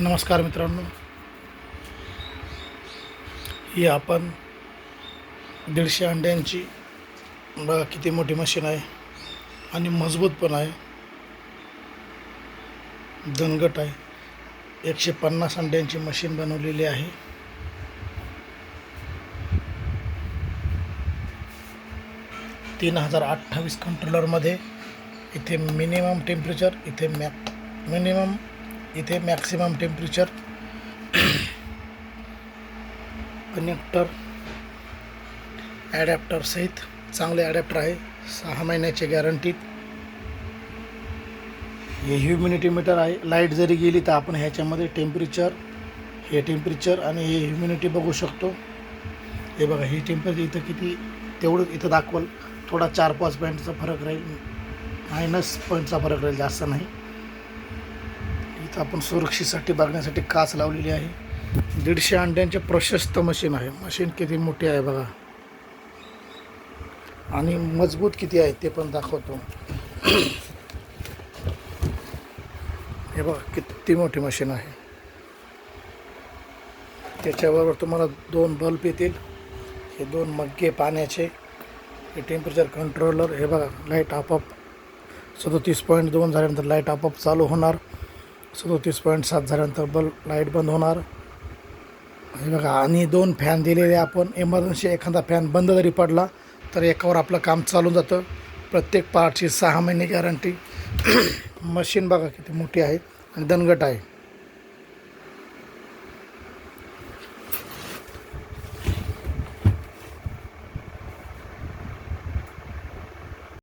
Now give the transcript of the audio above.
नमस्कार मित्रांनो. ही आपण दीडशे अंड्यांची बघा किती मोठी मशीन आहे आणि मजबूत पण आहे. दणगट आहे. एकशे पन्नास अंड्यांची मशीन बनवलेली आहे. तीन हजार अठ्ठावीस कंट्रोलरमध्ये इथे मिनिमम टेम्परेचर इथे मॅ मिनिमम इथे मॅक्सिमम टेम्परेचर कनेक्टर ॲडॅप्टर सहित चांगले ॲडॅप्टर आहे. सहा महिन्याचे गॅरंटीत हे ह्युमिनिटी मीटर आहे. लाइट जरी गेली तर आपण ह्याच्यामध्ये टेम्परेचर हे टेम्परेचर आणि हे ह्युमिनिटी बघू शकतो. हे बघा हे टेम्परेचर इथं किती तेवढं इथं दाखवल. थोडा चार पाच पॉईंटचा फरक राहील. मायनस पॉईंटचा फरक राहील जास्त नाही. आपण सुरक्षेसाठी बघण्यासाठी काच लावलेली आहे. दीडशे अंड्यांचे प्रशस्त मशीन आहे. मशीन किती मोठी आहे बघा. आणि मजबूत किती आहे ते पण दाखवतो. हे बघा किती मोठी मशीन आहे. त्याच्याबरोबर तुम्हाला दोन बल्ब येतील. हे दोन मग्गे पाण्याचे. हे टेम्परेचर कंट्रोलर हे बघा लाइट आपोआप सदोतीस पॉईंट दोन झाल्यानंतर लाइट आपोआप चालू होणार. सदोतीस पॉईंट सात झाल्यानंतर बल्ब लाइट बंद होणार. हे बघा आणि दोन फॅन दिलेले आपण. एमर्जन्सी एखादा फॅन बंद जरी पडला तर एकावर आपलं काम चालून जातं. प्रत्येक पार्टची सहा महिने गॅरंटी मशीन बघा किती मोठी आहे आणि दणगट आहे.